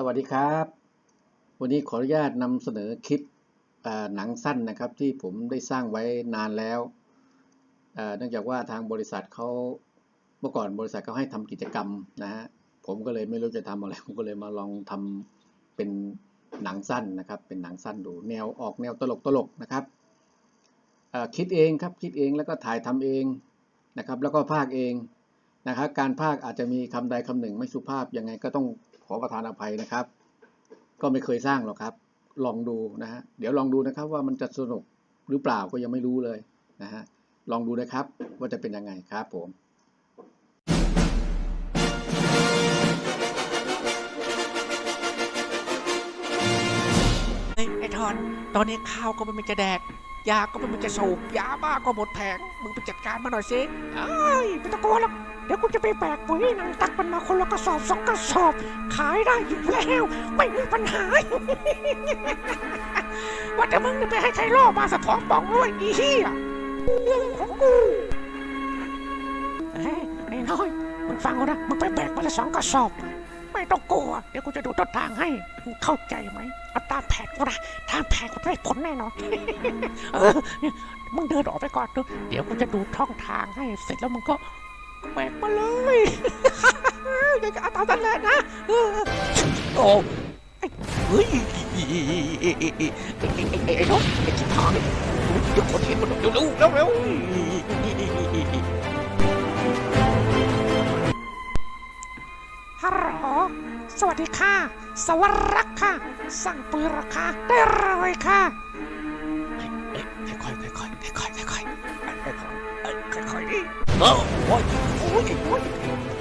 สวัสดีครับ วันนี้ขออนุญาตนำเสนอคลิปหนังสั้นนะครับ ที่ผมได้สร้างไว้นานแล้วเนื่องจากว่าทางบริษัทเขาเมื่อก่อนบริษัทเขาให้ทำกิจกรรมนะฮะผมก็เลยไม่รู้จะทำอะไรผมก็เลยมาลองทำเป็นหนังสั้นนะครับ เป็นหนังสั้นดูแนวออกแนวตลกตลกนะครับคิดเองครับคิดเองแล้วก็ถ่ายทำเองนะครับ แล้วก็พากย์เองนะครับ การพากย์อาจจะมีคำใดคำหนึ่งไม่สุภาพยังไงก็ต้อง ขอประทานอภัยนะครับ ก็ไม่เคยสร้างหรอกครับ ลองดูนะฮะเดี๋ยวลองดูนะครับว่ามันจะสนุกหรือเปล่าก็ยังไม่รู้เลยนะฮะลองดูนะครับว่าจะเป็นยังไงครับผมเฮ้ยไอ้ทอน ตอนนี้ข้าวก็ไม่จะแดก ยาก็ไม่มีจะสูบยาบ้าก็หมดแผงมึงไปจัดการมาหน่อยสิเอ้ยไม่ต้องกลัวหรอกเดี๋ยวกูจะไปแบกปุ๋ยนังตักมันมาคนละกระสอบสองกระสอบ ขายได้อยู่แล้วไม่มีปัญหา ว่าแต่มึงไปให้ใครล่อมาสะท้องป่องด้วยอีเหี้ยเรื่องของกูเฮ้ยไอ้น้อยมึงฟังกูนะมึงไปแบกมาละสองกระสอบ ไม่ต้องกลัว เดี๋ยวกูจะดูต้นทางให้มึงเข้าใจไหมเอาตามแผนกูนะตามแผนกูได้ผลแน่นอนเออเนี่ยมึงเดินออกไปก่อนดูเดี๋ยวกูจะดูช่องทางให้เสร็จแล้วมึงก็แบกมาเลยเดี๋ยวก็เอาตามนั้นแหละนะเออโอ้ไอ้เฮ้ยไอ้ไอ้ไอ้ไอ้ไอ้รถไอ้ชิบหายเดี๋ยวคนเห็นมันเร็วเร็วเร็ว เร็วฮัลโหลสวัสดีค่ะ สวัสดีค่ะ สั่งปืนราคาได้เลยค่ะเอ้ยค่อยค่อยค่อยค่อยค่อยๆเอ้ยค่อยๆนี่เออโอ้ยโอ้ยโอ้ย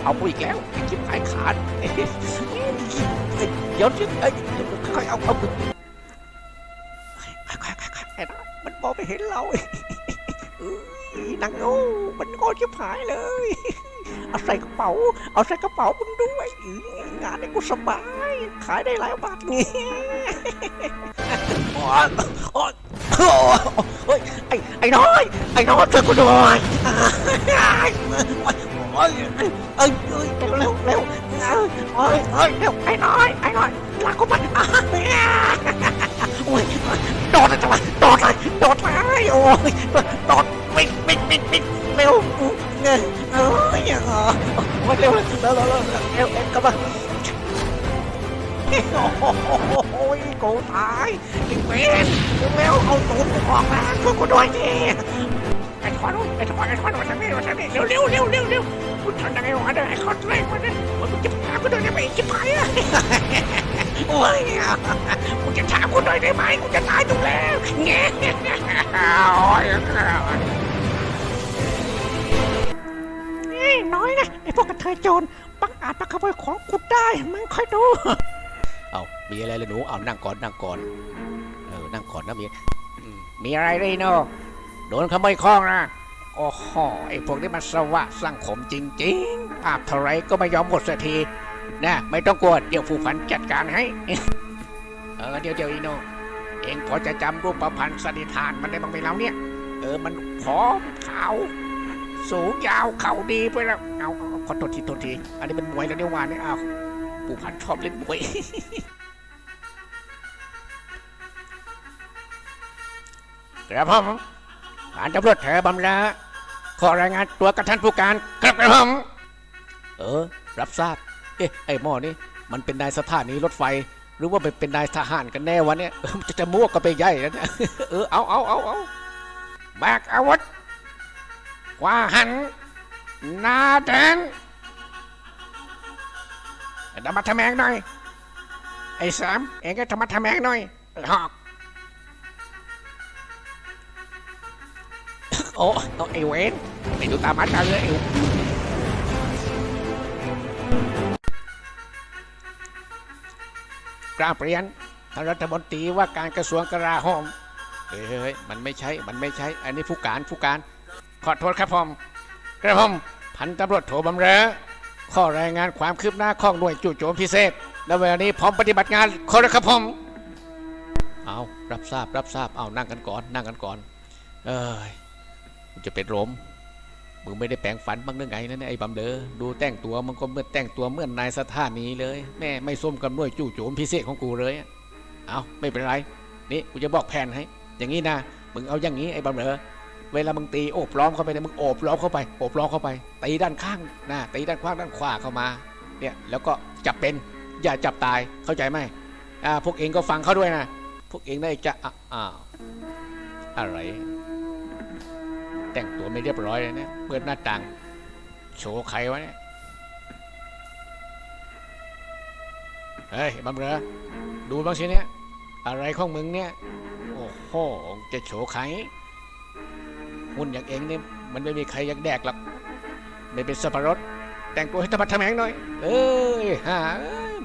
เอาไปอีกแล้วไอ้จิ๊บไอ้ขาดเดี๋ยวสิเอ้ยเดี๋ยวค่อยเอาเอามือค่อยค่อยๆไอ้น้อยมันมองไม่เห็นเราเอ้ยนางโง่มันโง่ชิบหายเลย เอาใส่กระเป๋า เอาใส่กระเป๋ามึงด้วยงานนี้กูสบาย ขายได้หลายบาทนี่โอ้ยโอ้ยโอ้ยไอ้ไอ้น้อย ไอ้น้อยช่วยกูด้วยโอ้ยเอ้ยเอ้ยเร็วเร็วเร็วโอ้ยโอ้ยเร็วไอ้น้อย ไอ้น้อยลากกูไปโอ้ยโดดเลยจังวะโดดเลยโดดเลยโอ้ยโดดวิ่งวิ่งวิ่งวิ่งเร็วเงย เอ้ยอย่ามาเร็วเร็วเร็วเร็วเร็วเร็วกลับมาโอ้ยกูตายไอ้เวนเร็วเอาตูดกูออกมาช่วยกูด้วยดิไอ้ทอนไอ้ทอนไอ้ทอนมาทางนี้มาทางนี้เร็วเร็วเร็วเร็วเร็วกูทำยังไงวะเนี่ยไอ้คอนเร่งมาเนี่ยมันจะพากูเดินได้ไหมจะไปอะโอ้ยกูจะถามกูหน่อยได้ไหมกูจะตายอยู่แล้วเงี้ยโอ้ย น้อยนะไอ้พวกกระเทยโจรบังอาจมาขโมยของกูได้มึงค่อยดู เอามีอะไรเลยหนูเอานั่งก่อนนั่งก่อนเออนั่งก่อนนะมีมีอะไรเลยโนโดนขโมยของนะโอ้โหไอ้พวกนี้มันสวะสังขมจริงๆภาพเท่าไรก็ไม่ยอมหมดสักทีนะไม่ต้องกลัวเดี๋ยวผู้พันจัดการให้ เออเดี๋ยวเดี๋ยวอีโน เองพอจะจำรูปประพันธ์สันนิษฐานมันได้บ้างไหมเราเนี่ย เออมันผอมขาว สูงยาวเข่าดีไปแล้ว เอาขอโทษทีโทษที อันนี้เป็นมวยแล้วเนี่ยว่าเนี่ยเอาปู่พันธุชอบเล่นมวยกระผมผ่านตำรวจแถวบำลาขอรายงานตัวกับท่านผู้การกระผมเออ รับทราบ เอ๊ะ ไอ้หม้อนี่ มันเป็นนายสถานีรถไฟ หรือว่าเป็นเป็นนายทหารกันแน่วะเนี่ยจะจะมั่วก็ไปใหญ่แล้วเนี่ยเออ เอาเอาเอาเอาแบกอาวุธ ว่าหันนาแดงธรรมะทแมงหน่อย ไอ้สามเองก็ธรรมะทแมงหน่อยหอกโอ้เอาไอ้เวนไอ้ดูตามมาตาเลยไอ้กราบเรียนท่านรัฐมนตรีว่าการกระทรวงกลาโหมเฮ้ยเฮ้ยเฮ้ยมันไม่ใช่ มันไม่ใช่ อันนี้ผู้การผู้การ ขอโทษครับผมกระผมพันตำรวจโทบำเรอข้อรายงานความคืบหน้าของหน่วยจู่โจมพิเศษและเวลานี้พร้อมปฏิบัติงานขอรับครับผมเอารับทราบรับทราบเอานั่งกันก่อนนั่งกันก่อน เอ้ยมันจะเป็นลมมึงไม่ได้แปลงฝันบ้างหรือไงนั่นไอ้บำเดอดูแต่งตัวมันก็เมื่อแต่งตัวเมื่อนายสถานีเลย แม่ไม่ส้มกับหน่วยจู่โจมพิเศษของกูเลยเอาไม่เป็นไรนี่กูจะบอกแผนให้ อย่างนี้นะมึงเอาอย่างนี้ไอ้บำเดอ เวลามึงตีโอบล้อมเข้าไปเนี่ยมึงโอบล้อมเข้าไปโอบล้อมเข้าไปตีด้านข้างนะตีด้านข้างด้านขวาเข้ามาเนี่ยแล้วก็จับเป็นอย่าจับตายเข้าใจไหมอ่าพวกเองก็ฟังเขาด้วยนะ พวกเองได้จะอ่าวอะไรแต่งตัวไม่เรียบร้อยเลยเนี่ยเปิดหน้าต่าง โชว์ใครวะเนี่ยเฮ้ยบำเรอดูบ้างสิเนี่ยอะไรของมึงเนี่ยโอ้โหจะโชว์ใคร หุ่นอย่างเองเนี่ยมันไม่มีใครอยากแดกหรอกไม่เป็นสับปะรดแต่งตัวให้ธรรมะทะแมงหน่อย เอ้ยฮ่า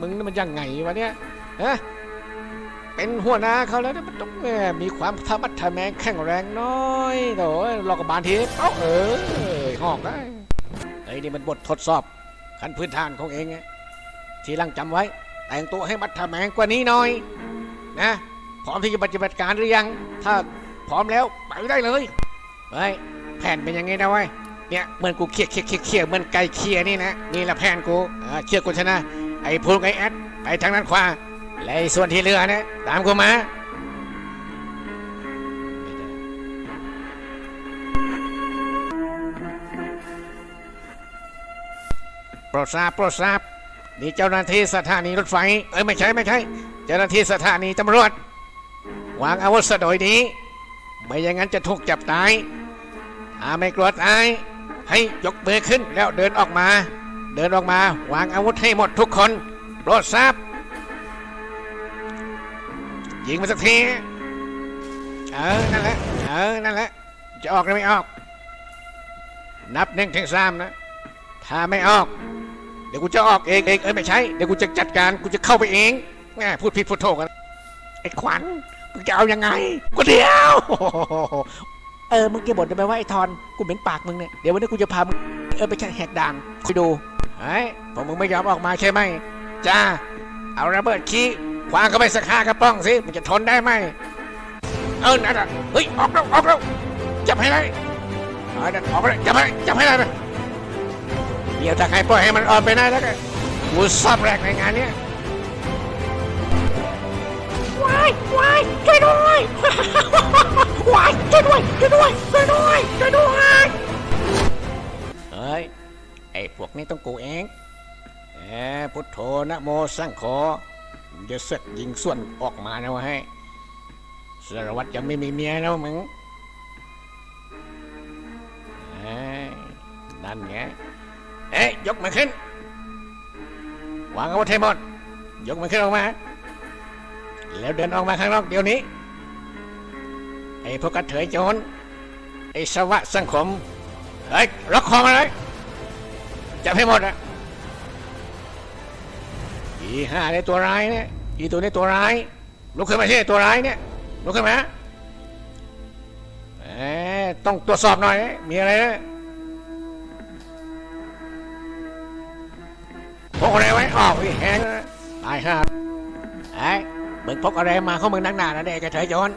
มึงนี่มันยังไงวะเนี่ยฮะเป็นหัวหน้าเขาแล้วนะมันต้องแหมมีความธรรมะทะแมงแข็งแรงน้อยโดยรอกบานทีเอ้าเออหอกได้ไอ้นี่มันบททดสอบขั้นพื้นฐานของเองไงทีหลังจำไว้ แต่งตัวให้มัดทะแมงกว่านี้หน่อย นะพร้อมที่จะปฏิบัติการหรือยัง ถ้าพร้อมแล้วไปได้เลย เฮ้ยแผ่นเป็นยังไงนะเว้ยเนี่ยเหมือนกูเคียเคียเคียเคียเหมือนไก่เคียนี่นะนี่ละแผ่นกูเออเชื่อกูชนะไอ้พูงไอ้แอดไปทางนั้นขวาและไอ้ส่วนที่เหลือเนี่ยตามกูมาโปรดทราบโปรดทราบนี่เจ้าหน้าที่สถานีรถไฟ เอ้ยไม่ใช่ไม่ใช่ เจ้าหน้าที่สถานีตำรวจ วางอาวุธซะโดยดี ไม่อย่างนั้นจะถูกจับตาย ถ้าไม่กลัวตาย ให้ยกมือขึ้นแล้วเดินออกมา เดินออกมาวางอาวุธให้หมดทุกคนโปรดทราบยิงมาสักที เออ นั่นแหละ เออ นั่นแหละ จะออกหรือไม่ออก นับหนึ่งถึงสามนะ ถ้าไม่ออก เดี๋ยวกูจะออกเองเองเอ้ยไม่ใช่ เดี๋ยวกูจะจัดการ กูจะเข้าไปเองแหมพูดผิดพูดถูกกัน ไอ้ขวัญ มึงจะเอายังไงกูเดียว เออ มึงเก็บบ่นได้ไหมว่าไอ้ทอน กูเหม็นปากมึงเนี่ย เดี๋ยววันนี้กูจะพามึงเออไปแค่แหกด่านคอยดูเฮ้ยพวกมึงไม่ยอมออกมาใช่ไหม จ้า เอาระเบิดขี้ควางเข้าไปสักห้ากระป้องสิ มันจะทนได้ไหม เออนั่นอะเฮ้ย ออกแล้วออกแล้วจับให้ได้เออนั่นออกไปเลยจับให้จับให้ได้นะเดี๋ยวถ้าใครปล่อยให้มันออกไปได้แล้วก็กูสอบแรกในงานเนี้ย วายวายช่วยด้วยวายช่วยด้วยช่วยด้วยช่วยด้วยช่วยด้วยเฮ้ยไอ้พวกนี้ต้องกูเองเออพุทโธนะโมสังโฆอย่าเสกยิงส่วนออกมานะวะให้สารวัตรยังไม่มีเมียแล้วมึงเอ้ยนั่นไงเอ๊ยยกมือขึ้นวางอาวุธให้หมดยกมือขึ้นออกมา แล้วเดินออกมาข้างนอกเดี๋ยวนี้ ไอ้พวกกระเถยโจรไอ้สวะสังคมเฮ้ยล็อกคอมาเลยจับให้หมดอะอีห้าในตัวร้ายเนี่ยอีตัวในตัวร้ายลุกขึ้นมาสิตัวร้ายเนี่ยลุกขึ้นมาเอ๊ะต้องตรวจสอบหน่อย มีอะไรนะพกอะไรไว้ออกอีแหงตายห่าไอ้ มึงพกอะไรมาเข้ามึงนักหนานะเด็กกระเทยโจร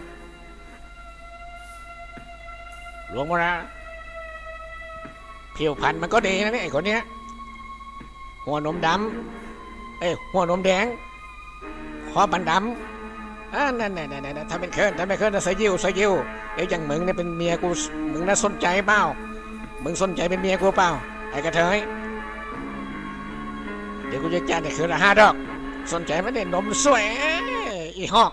ลวงมาละผิวพรรณมันก็ดีนะเนี่ยไอ้คนเนี้ย หัวนมดำเอ้ยหัวนมแดงคอบันดำอ่านั่นนั่นนั่นนั่นทำเป็นเคินทำเป็นเคินนะสยิวสยิวเอ้ยอย่างมึงเนี่ยเป็นเมียกูมึงน่าสนใจเปล่ามึงสนใจเป็นเมียกูเปล่าไอ้กระเทยเดี๋ยวกูจะจ่ายเนี่ยคืนละห้าดอก สนใจไหมเนี่ยนมสวย อ้ยอีหอก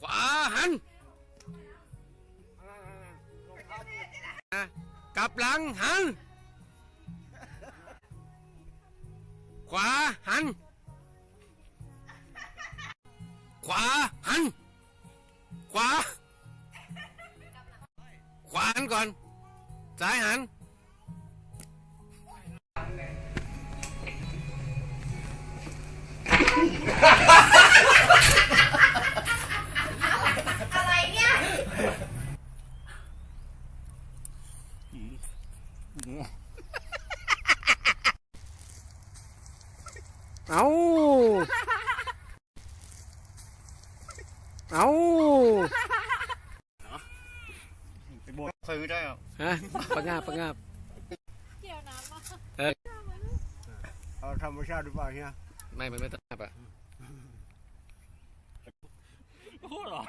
ขวาหันกลับหลังหัน ขวาหัน ขวาหัน ขวา ขวาหันก่อน ซ้ายหัน เอาไปบดเคยไม่ได้หรอฮะปังงาบปังงาบเอาธรรมชาติหรือเปล่าเฮียไม่ มันไม่ต้องงาบอะโอ้หรอ